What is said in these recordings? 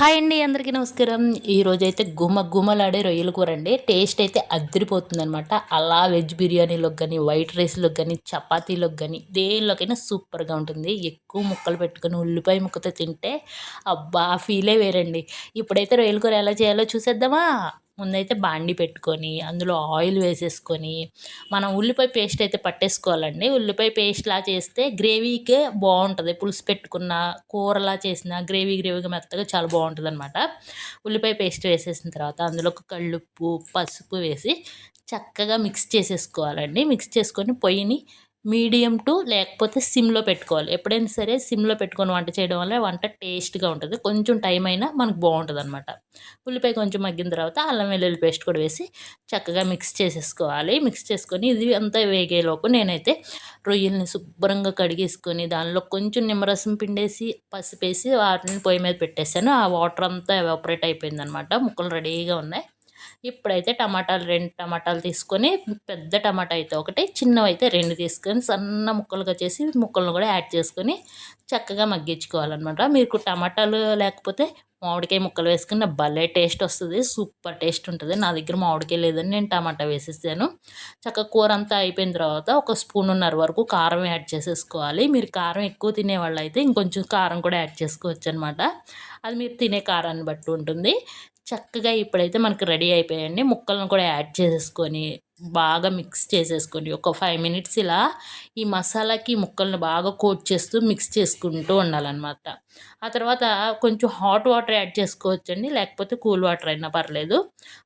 Hi అండి అందరికీ నమస్కారం. ఈరోజు అయితే గుమ గుమలాడే రొయ్యల కూర అండి. టేస్ట్ అయితే అద్దరిపోతుంది అనమాట అలా వెజ్ బిర్యానీలోకి కానీ వైట్ రైస్లోకి కానీ చపాతీలోకి కానీ దేనిలోకైనా సూపర్గా ఉంటుంది. ఎక్కువ ముక్కలు పెట్టుకొని ఉల్లిపాయ ముక్కతో తింటే అబ్బా ఫీలే వేరండి. ఇప్పుడైతే రొయ్యల కూర ఎలా చేయాలో చూసేద్దామా? ముందైతే బాండి పెట్టుకొని అందులో ఆయిల్ వేసేసుకొని మనం ఉల్లిపాయ పేస్ట్ అయితే పట్టేసుకోవాలండి. ఉల్లిపాయ పేస్ట్లా చేస్తే గ్రేవీకే బాగుంటుంది పులుసు పెట్టుకున్న కూరలా చేసిన గ్రేవీ గ్రేవీగా మెత్తగా చాలా బాగుంటుంది అనమాట ఉల్లిపాయ పేస్ట్ వేసేసిన తర్వాత అందులో ఒక కళ్ళుప్పు పసుపు వేసి చక్కగా మిక్స్ చేసేసుకోవాలండి. మిక్స్ చేసుకొని పొయ్యిని మీడియం టు లేకపోతే సిమ్లో పెట్టుకోవాలి. ఎప్పుడైనా సరే సిమ్లో పెట్టుకొని వంట చేయడం వల్ల వంట టేస్ట్గా ఉంటుంది. కొంచెం టైం అయినా మనకు బాగుంటుంది అనమాట ఉల్లిపాయ కొంచెం మగ్గిన తర్వాత అల్లం వెల్లుల్లి పేస్ట్ కూడా వేసి చక్కగా మిక్స్ చేసేసుకోవాలి. మిక్స్ చేసుకొని ఇది అంతా వేగేలోపు నేనైతే రొయ్యల్ని శుభ్రంగా కడిగేసుకొని దానిలో కొంచెం నిమ్మరసం పిండేసి పసిపేసి వాటిని పొయ్యి మీద పెట్టేసాను ఆ వాటర్ అంతా ఎవాపరేట్ అయిపోయింది అనమాట ముక్కలు రెడీగా ఉన్నాయి. ఇప్పుడైతే టమాటాలు రెండు టమాటాలు తీసుకొని పెద్ద టమాటా అయితే ఒకటి చిన్నవి అయితే రెండు తీసుకొని సన్న ముక్కలుగా చేసి ముక్కలను కూడా యాడ్ చేసుకొని చక్కగా మగ్గించుకోవాలన్నమాట. మీకు టమాటాలు లేకపోతే మామిడికాయ ముక్కలు వేసుకున్న భలే టేస్ట్ వస్తుంది సూపర్ టేస్ట్ ఉంటుంది. నా దగ్గర మామిడికాయ లేదని నేను టమాటా వేసేసాను. చక్కగా కూర అంతా అయిపోయిన తర్వాత ఒక స్పూన్ ఉన్నర వరకు కారం యాడ్ చేసేసుకోవాలి. మీరు కారం ఎక్కువ తినేవాళ్ళు అయితే ఇంకొంచెం కారం కూడా యాడ్ చేసుకోవచ్చు అనమాట అది మీరు తినే కారాన్ని బట్టి ఉంటుంది. చక్కగా ఇప్పుడైతే మనకు రెడీ అయిపోయాయండి. ముక్కలను కూడా యాడ్ చేసేసుకొని బాగా మిక్స్ చేసేసుకోండి. ఒక ఫైవ్ మినిట్స్ ఇలా ఈ మసాలాకి ముక్కల్ని బాగా కోట్ చేస్తూ మిక్స్ చేసుకుంటూ ఉండాలన్నమాట. ఆ తర్వాత కొంచెం హాట్ వాటర్ యాడ్ చేసుకోవచ్చండి. లేకపోతే కూల్ వాటర్ అయినా పర్లేదు.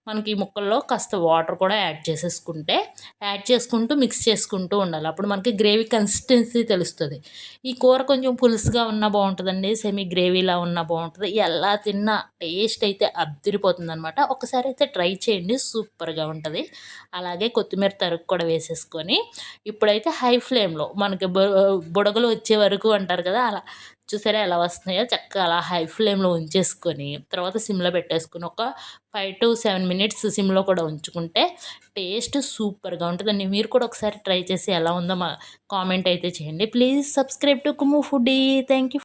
మనకి ఈ ముక్కల్లో కాస్త వాటర్ కూడా యాడ్ చేసేసుకుంటే యాడ్ చేసుకుంటూ మిక్స్ చేసుకుంటూ ఉండాలి. అప్పుడు మనకి గ్రేవీ కన్సిస్టెన్సీ తెలుస్తుంది. ఈ కూర కొంచెం పులుసుగా ఉన్నా బాగుంటుందండి. సెమీ గ్రేవీలా ఉన్నా బాగుంటుంది. ఎలా తిన్నా టేస్ట్ అయితే అద్దరిపోతుంది అనమాట ఒకసారి అయితే ట్రై చేయండి. సూపర్గా ఉంటుంది. అలాగే అలాగే కొత్తిమీర తరుగు కూడా వేసేసుకొని ఇప్పుడైతే హై ఫ్లేమ్లో మనకి బుడగలు వచ్చే వరకు అంటారు కదా అలా చూసారా ఎలా వస్తున్నాయో? చక్కగా అలా హై ఫ్లేమ్లో ఉంచేసుకొని తర్వాత సిమ్లో పెట్టేసుకొని ఒక ఫైవ్ టు సెవెన్ మినిట్స్ సిమ్లో కూడా ఉంచుకుంటే టేస్ట్ సూపర్గా ఉంటుందండి. మీరు కూడా ఒకసారి ట్రై చేసి ఎలా ఉందో మా కామెంట్ అయితే చేయండి. Please subscribe to Kumu food thank you